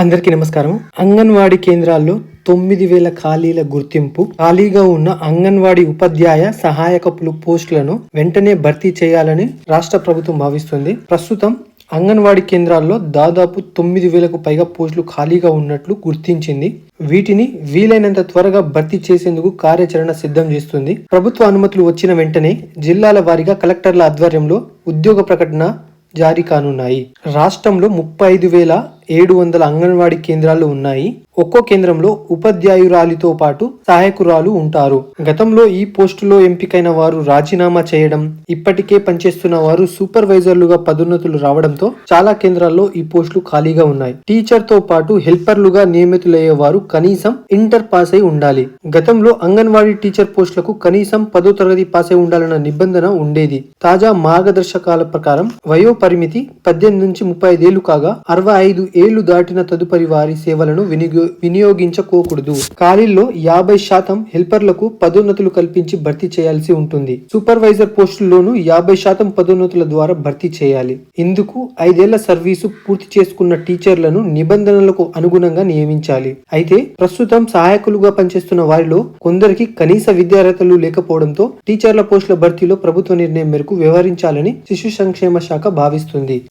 అందరికీ నమస్కారం. అంగన్వాడీ కేంద్రాల్లో తొమ్మిది వేల ఖాళీల గుర్తింపు ఖాళీగా ఉన్న అంగన్వాడీ ఉపాధ్యాయ సహాయకపులు పోస్టులను వెంటనే భర్తీ చేయాలని రాష్ట్ర ప్రభుత్వం భావిస్తుంది. ప్రస్తుతం అంగన్వాడీ కేంద్రాల్లో దాదాపు తొమ్మిది వేలకు పైగా పోస్టులు ఖాళీగా ఉన్నట్లు గుర్తించింది. వీటిని వీలైనంత త్వరగా భర్తీ చేసేందుకు కార్యాచరణ సిద్ధం చేస్తుంది. ప్రభుత్వ అనుమతులు వచ్చిన వెంటనే జిల్లాల వారీగా కలెక్టర్ల ఆధ్వర్యంలో ఉద్యోగ ప్రకటన జారీ కానున్నాయి. రాష్ట్రంలో ముప్పై ఐదు వేల ఏడు వందల అంగన్వాడీ కేంద్రాలు ఉన్నాయి. ఒక్కో కేంద్రంలో ఉపాధ్యాయురాలితో పాటు సహాయకురాలు ఉంటారు. గతంలో ఈ పోస్టులో ఎంపికైన వారు రాజీనామా చేయడం ఇప్పటికే పనిచేస్తున్న వారు సూపర్వైజర్లుగా పదోన్నతులు రావడంతో చాలా కేంద్రాల్లో ఈ పోస్టులు ఖాళీగా ఉన్నాయి. టీచర్తో పాటు హెల్పర్లుగా నియమితులయ్యే వారు కనీసం ఇంటర్ పాస్ అయి ఉండాలి. గతంలో అంగన్వాడీ టీచర్ పోస్టులకు కనీసం పదో తరగతి పాస్ అయి ఉండాలన్న నిబంధన ఉండేది. తాజా మార్గదర్శకాల ప్రకారం వయో పరిమితి పద్దెనిమిది నుంచి ముప్పై ఐదేళ్ళు కాగా అరవై ఐదు ఏళ్ళు దాటిన తదుపరి వారి సేవలను వినియో వినియోగించుకోకూడదు. ఖాళీల్లో యాభై శాతం హెల్పర్లకు పదోన్నతులు కల్పించి భర్తీ చేయాల్సి ఉంటుంది. సూపర్వైజర్ పోస్టుల్లోనూ యాభై శాతం పదోన్నతుల ద్వారా భర్తీ చేయాలి. ఇందుకు ఐదేళ్ళ సర్వీసు పూర్తి చేసుకున్న టీచర్లను నిబంధనలకు అనుగుణంగా నియమించాలి. అయితే ప్రస్తుతం సహాయకులుగా పనిచేస్తున్న వారిలో కొందరికి కనీస విద్యార్హతలు లేకపోవడంతో టీచర్ల పోస్టుల భర్తీలో ప్రభుత్వ నిర్ణయం మేరకు వ్యవహరించాలని శిశు సంక్షేమ శాఖ భావిస్తుంది.